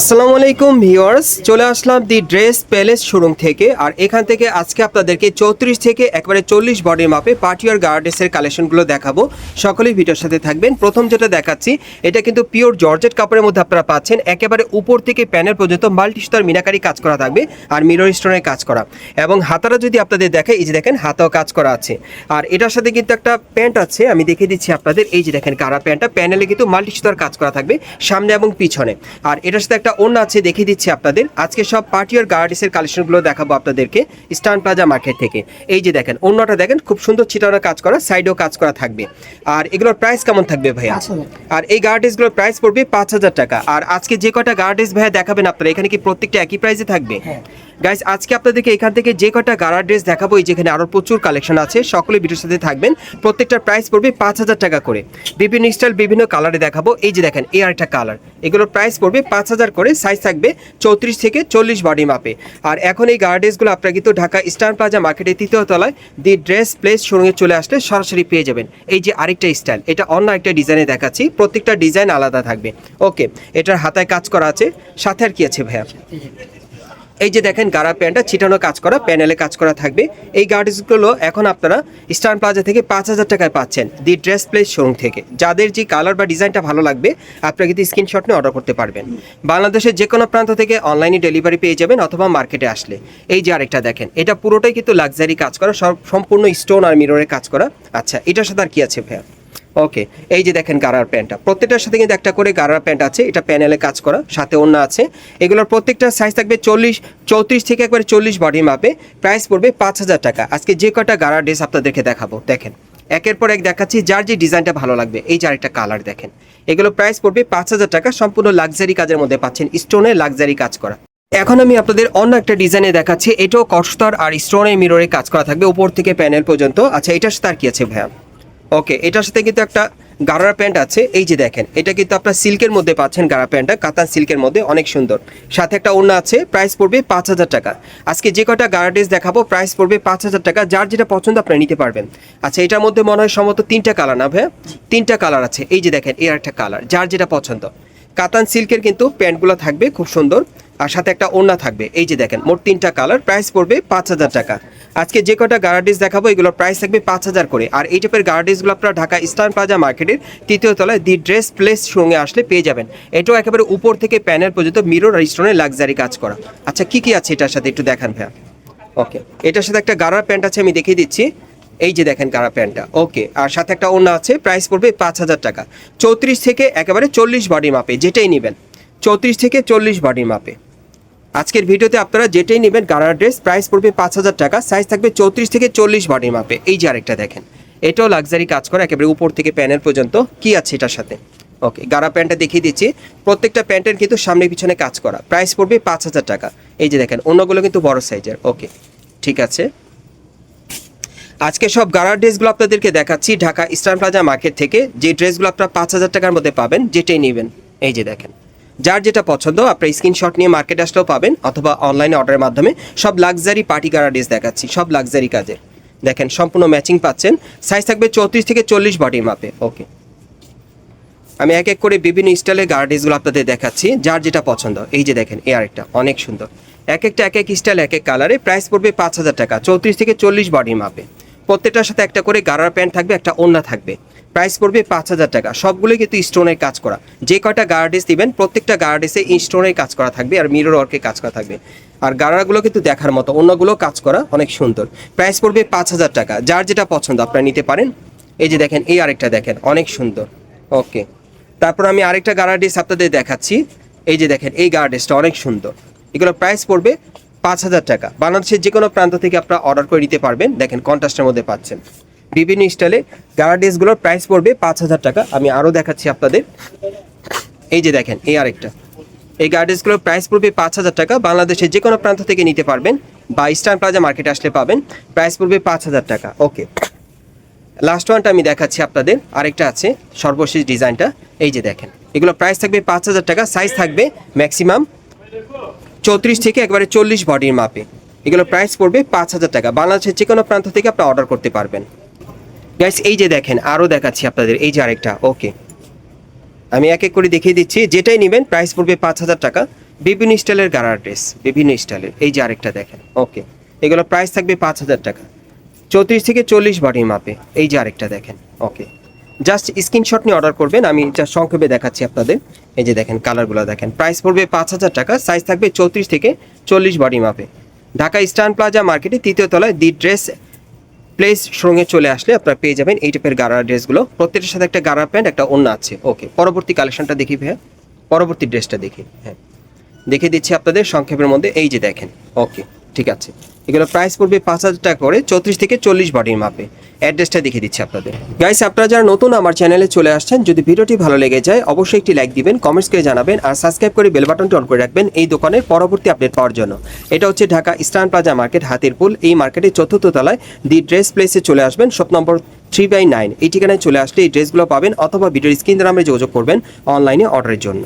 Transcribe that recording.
আসসালামু আলাইকুম ভিউয়ার্স, চলে আসলাম দি ড্রেস প্যালেস শোরুম থেকে। আর এখান থেকে আজকে আপনাদেরকে চৌত্রিশ থেকে একবারে চল্লিশ বডির মাপে পার্টিয়ার গার্ডেসের কালেকশনগুলো দেখাবো। সকলেই ভিডিওর সাথে থাকবেন। প্রথম যেটা দেখাচ্ছি, এটা কিন্তু পিওর জর্জেট কাপড়ের মধ্যে আপনারা পাচ্ছেন। একেবারে উপর থেকে প্যানেল পর্যন্ত মাল্টি সুতার মিনাকারি কাজ করা থাকবে আর মিরর স্টোনের কাজ করা। এবং হাতারা যদি আপনাদের দেখায় এই যে দেখেন, হাতাও কাজ করা আছে। আর এটার সাথে কিন্তু একটা প্যান্ট আছে, আমি দেখিয়ে দিচ্ছি আপনাদের। এই যে দেখেন, কারা প্যান্টটা, প্যানেলে কিন্তু মাল্টি সুতার কাজ করা থাকবে, সামনে এবং পিছনে। আর এটার সাথে একটা অন্য আছে দেখিয়ে দিচ্ছি আপনাদের। আজকে সব পার্টি পার্টিয়ার গার্ডিসের কালেকশনগুলো দেখাবো আপনাদেরকে স্টান প্লাজা মার্কেট থেকে। এই যে দেখেন অন্যটা দেখেন খুব সুন্দর ছিটানো কাজ করা সাইডেও কাজ করা থাকবে। আর এগুলোর প্রাইস কেমন থাকবে ভাইয়া? আর এই গার্ডিসগুলোর প্রাইস পড়বে পাঁচ হাজার টাকা। আর আজকে যে কটা গার্ডিস ভাইয়া দেখাবেন আপনারা এখানে কি প্রত্যেকটা একই প্রাইসে থাকবে? গাইস আজকে আপনাদেরকে এখান থেকে যে কটা গাড়া ড্রেস দেখাবো যেখানে আরও প্রচুর কালেকশন আছে, সকলে ভিডিওর সাথে থাকবেন। প্রত্যেকটার প্রাইস পড়বে পাঁচ হাজার টাকা করে। বিভিন্ন স্টাইল বিভিন্ন কালারে দেখাবো। এই যে দেখেন, এই আরেকটা কালার এগুলোর প্রাইস পড়বে পাঁচ হাজার করে সাইজ থাকবে চৌত্রিশ থেকে চল্লিশ বডি মাপে আর এখন এই গাড়া ড্রেসগুলো আপনারা কিন্তু ঢাকা স্টার প্লাজা মার্কেটের তৃতীয় তলায় দি ড্রেস প্লেস শোরুমে চলে আসলে সরাসরি পেয়ে যাবেন। এই যে আরেকটা স্টাইল এটা অন্য একটা ডিজাইনে দেখাচ্ছি। প্রত্যেকটা ডিজাইন আলাদা থাকবে। ওকে এটার হাতায় কাজ করা আছে। সাথে আর কি আছে ভাইয়া? এই যে দেখেন গাড়া প্যান্টটা, ছিটানো কাজ করা, প্যানেলে কাজ করা থাকবে। এই গার্ডেসগুলো এখন আপনারা স্টার প্লাজা থেকে পাঁচ হাজার টাকায় পাচ্ছেন, দি ড্রেস প্লেস শোরুম থেকে। যাদের যে কালার বা ডিজাইনটা ভালো লাগবে, আপনারা কিন্তু স্ক্রিনশট নিয়ে অর্ডার করতে পারবেন। বাংলাদেশের যে কোনো প্রান্ত থেকে অনলাইনে ডেলিভারি পেয়ে যাবেন অথবা মার্কেটে আসলে। এই যে আরেকটা দেখেন, এটা পুরোটাই কিন্তু লাক্সারি কাজ করা সম্পূর্ণ স্টোন আর মিররের কাজ করা। আচ্ছা এটার সাথে আর কি আছে ভাইয়া? ওকে, এই যে দেখেন গারার প্যান্টটা। প্রত্যেকটার সাথে কিন্তু একটা করে গারার প্যান্ট আছে, এটা প্যানেলে কাজ করা, সাথে অন্য আছে। এগুলোর প্রত্যেকটা সাইজ থাকবে চল্লিশ, চৌত্রিশ থেকে একবারে চল্লিশ বডি মাপে প্রাইস পড়বে পাঁচ হাজার টাকা। আজকে যে কটা গারার ড্রেস আপনাদেরকে দেখাবো, দেখেন। একের পর এক দেখাচ্ছি, যার যে ডিজাইনটা ভালো লাগবে, এই যার একটা কালার দেখেন। এগুলো প্রাইস পড়বে পাঁচ হাজার টাকা, সম্পূর্ণ লাক্সারি কাজের মধ্যে পাচ্ছেন স্টোনে লাক্সারি কাজ করা। এখন আমি আপনাদের অন্য একটা ডিজাইনে দেখাচ্ছি, এটাও কষ্টর আর স্টোনের মিররে কাজ করা থাকবে, উপর থেকে প্যানেল পর্যন্ত। আচ্ছা এটার আর কি আছে ভাইয়া? ওকে এটার সাথে কিন্তু একটা গাড়া প্যান্ট আছে। এই যে দেখেন, এটা কিন্তু আপনার সিল্কের মধ্যে পাচ্ছেন গাড়া প্যান্টটা, কাতান সিল্কের মধ্যে, অনেক সুন্দর। সাথে একটা ওড়না আছে প্রাইস পড়বে পাঁচ হাজার টাকা। আজকে যে কটা গাড়া ড্রেস দেখাবো প্রাইস পড়বে পাঁচ হাজার টাকা, যার যেটা পছন্দ আপনি নিতে পারবেন। আচ্ছা এটার মধ্যে মনে হয় সম্ভবত তিনটা কালার না ভাইয়া? তিনটা কালার আছে। এই যে দেখেন এর একটা কালার, যার যেটা পছন্দ। কাতান সিল্কের কিন্তু প্যান্টগুলো থাকবে, খুব সুন্দর। আর সাথে একটা ওড়না থাকবে। এই যে দেখেন, মোট তিনটা কালার প্রাইস পড়বে পাঁচ হাজার টাকা। আজকে যে কটা গার্ডিস দেখাবো, এগুলোর প্রাইস থাকবে পাঁচ হাজার করে। আর এই টাইপের গার্ডিসগুলো আপনারা ঢাকা ইস্টার্ন প্লাজা মার্কেটের তৃতীয় তলায় দি ড্রেস প্লেস সঙ্গে আসলে পেয়ে যাবেন। এটাও একেবারে উপর থেকে প্যানেল পর্যন্ত মিরর আর স্টোনের লাক্সারি কাজ করা। আচ্ছা কি কি আছে এটার সাথে একটু দেখান ভাইয়া? ওকে এটার সাথে একটা গাড়ার প্যান্ট আছে, আমি দেখিয়ে দিচ্ছি। এই যে দেখেন গাড়া প্যান্টটা ওকে আর সাথে একটা ওড়না আছে প্রাইস পড়বে পাঁচ হাজার টাকা। চৌত্রিশ থেকে একেবারে চল্লিশ বডি মাপে যেটাই নেবেন। চৌত্রিশ থেকে চল্লিশ বডি মাপে আজকের ভিডিওতে আপনারা যেটাই নেবেন গাড়ার ড্রেস, প্রাইস পড়বে পাঁচ হাজার টাকা সাইজ থাকবে চৌত্রিশ থেকে চল্লিশ বডি মাপে এই যে আরেকটা দেখেন, এটাও লাক্সারি কাজ করা, একেবারে উপর থেকে প্যানেল পর্যন্ত কি আছে এটার সাথে? ওকে গাড়া প্যান্টটা দেখিয়ে দিচ্ছি, প্রত্যেকটা প্যান্টের কিন্তু সামনে পিছনে কাজ করা প্রাইস পড়বে পাঁচ হাজার টাকা। এই যে দেখেন, অন্যগুলো কিন্তু বড় সাইজের ওকে ঠিক আছে। আজকে সব গাড়ার ড্রেসগুলো আপনাদেরকে দেখাচ্ছি ঢাকা ইস্টার্ন প্লাজা মার্কেট থেকে, যে ড্রেসগুলো আপনারা পাঁচ হাজার টাকার মধ্যে পাবেন, যেটাই নেবেন। এই যে দেখেন যার যেটা পছন্দ, আপনার স্ক্রিনশট নিয়ে মার্কেট আসলেও পাবেন অথবা অনলাইনে অর্ডারের মাধ্যমে সব লাক্সারি পার্টি গাড়া ড্রেস দেখাচ্ছি, সব লাক্সারি কাজের। দেখেন, সম্পূর্ণ ম্যাচিং পাচ্ছেন। সাইজ থাকবে চৌত্রিশ থেকে চল্লিশ বডির মাপে ওকে আমি এক এক করে বিভিন্ন স্টাইলের গার্ডেসগুলো আপনাদের দেখাচ্ছি, যার যেটা পছন্দ। এই যে দেখেন, এই আরেকটা, অনেক সুন্দর। এক একটা, এক এক স্টাইল এক এক কালারে প্রাইস পড়বে পাঁচ হাজার টাকা, চৌত্রিশ থেকে চল্লিশ বডির মাপে। প্রত্যেকটার সাথে একটা করে গারার প্যান্ট থাকবে, একটা ওড়না থাকবে। প্রাইস পড়বে পাঁচ হাজার টাকা। সবগুলোই কিন্তু স্টোনের কাজ করা। যে কয়টা গার্ডেস দিবেন, প্রত্যেকটা গার্ডেসে স্টোনের কাজ করা থাকবে আর মিরর ওয়ার্কে কাজ করা থাকবে। আর গাড়াগুলো কিন্তু দেখার মতো, অন্যগুলো কাজ করা অনেক সুন্দর। প্রাইস পড়বে পাঁচ হাজার টাকা। যার যেটা পছন্দ আপনারা নিতে পারেন। এই যে দেখেন, এই আরেকটা দেখেন, অনেক সুন্দর। ওকে তারপর আমি আরেকটা গাড়া আপনাদের দেখাচ্ছি। এই যে দেখেন, এই গাড়া অনেক সুন্দর। এগুলো প্রাইস পড়বে পাঁচ হাজার টাকা। বাংলাদেশের যে কোনো প্রান্ত থেকে আপনারা অর্ডার করে নিতে পারবেন। দেখেন কন্ট্রাস্টের মধ্যে পাচ্ছেন। বিভিন্ন স্টাইলে গাড়া ড্রেসগুলোর প্রাইস পড়বে পাঁচ হাজার টাকা। আমি আরও দেখাচ্ছি আপনাদের। এই যে দেখেন, এই আরেকটা। এই গার্ডেন্সগুলোর প্রাইস পড়বে পাঁচ হাজার টাকা। বাংলাদেশের যে কোনো প্রান্ত থেকে নিতে পারবেন বা ইস্টার্ন প্লাজা মার্কেটে আসলে পাবেন। প্রাইস পড়বে পাঁচ হাজার টাকা। ওকে লাস্ট ওয়ানটা আমি দেখাচ্ছি আপনাদের। আরেকটা আছে, সর্বশেষ ডিজাইনটা। এই যে দেখেন, এগুলো প্রাইস থাকবে পাঁচ হাজার টাকা। সাইজ থাকবে ম্যাক্সিমাম চৌত্রিশ থেকে একবারে চল্লিশ বডির মাপে। এগুলো প্রাইস পড়বে পাঁচ হাজার টাকা। বাংলাদেশের যে কোনো প্রান্ত থেকে আপনি অর্ডার করতে পারবেন। গাইস এই যে দেখেন আরও দেখাচ্ছি আপনাদের, এই যে আরেকটা ওকে আমি এক এক করে দেখিয়ে দিচ্ছি, যেটাই নেবেন প্রাইস পড়বে পাঁচ হাজার টাকা। বিভিন্ন স্টাইলের গাড়ার ড্রেস বিভিন্ন স্টাইলের, এই যে আরেকটা দেখেন ওকে এগুলো প্রাইস থাকবে পাঁচ হাজার টাকা। চৌত্রিশ থেকে চল্লিশ বডির মাপে, এই যে আরেকটা দেখেন ওকে জাস্ট স্ক্রিনশট নিয়ে অর্ডার করবেন, আমি যা সংক্ষেপে দেখাচ্ছি আপনাদের। এই যে দেখেন কালারগুলো দেখেন প্রাইস পড়বে পাঁচ হাজার টাকা সাইজ থাকবে চৌত্রিশ থেকে চল্লিশ বডি মাপে। ঢাকা ইস্টার্ন প্লাজা মার্কেটে তৃতীয় তলায় দি ড্রেস প্লেস সঙ্গে চলে আসলে আপনারা পেয়ে যাবেন এই টাইপের গাড়া ড্রেসগুলো প্রত্যেকটার সাথে একটা গাড়া প্যান্ট একটা অন্য আছে। ওকে পরবর্তী কালেকশনটা দেখি ভাইয়া। পরবর্তী ড্রেসটা দেখি। হ্যাঁ। দেখে দিচ্ছি আপনাদের সংক্ষেপের মধ্যে। এই যে দেখেন। ওকে ঠিক আছে। এগুলো প্রাইস পড়বে পাঁচ হাজার টাকা করে, চৌত্রিশ থেকে চল্লিশ বডির মাপে। অ্যাড্রেসটা দেখে দিচ্ছি আপনাদের। গাইস আপনারা যারা নতুন আমার চ্যানেলে চলে আসছেন, যদি ভিডিওটি ভালো লেগে যায়, অবশ্যই একটি লাইক দিবেন কমেন্টস করে জানাবেন, আর সাবস্ক্রাইব করে বেল বাটনটি অন করে রাখবেন এই দোকানের পরবর্তী আপডেট পাওয়ার জন্য। এটা হচ্ছে Dhaka eastern plaza market Hatirpool. এই মার্কেটের চতুর্থ তলায় দি ড্রেস প্লেসে চলে আসবেন shop number three by nine এই ঠিকানায় চলে আসলে এই ড্রেসগুলো পাবেন, অথবা ভিডিওর স্ক্রিন আমরা যোগাযোগ করবেন অনলাইনে অর্ডারের জন্য।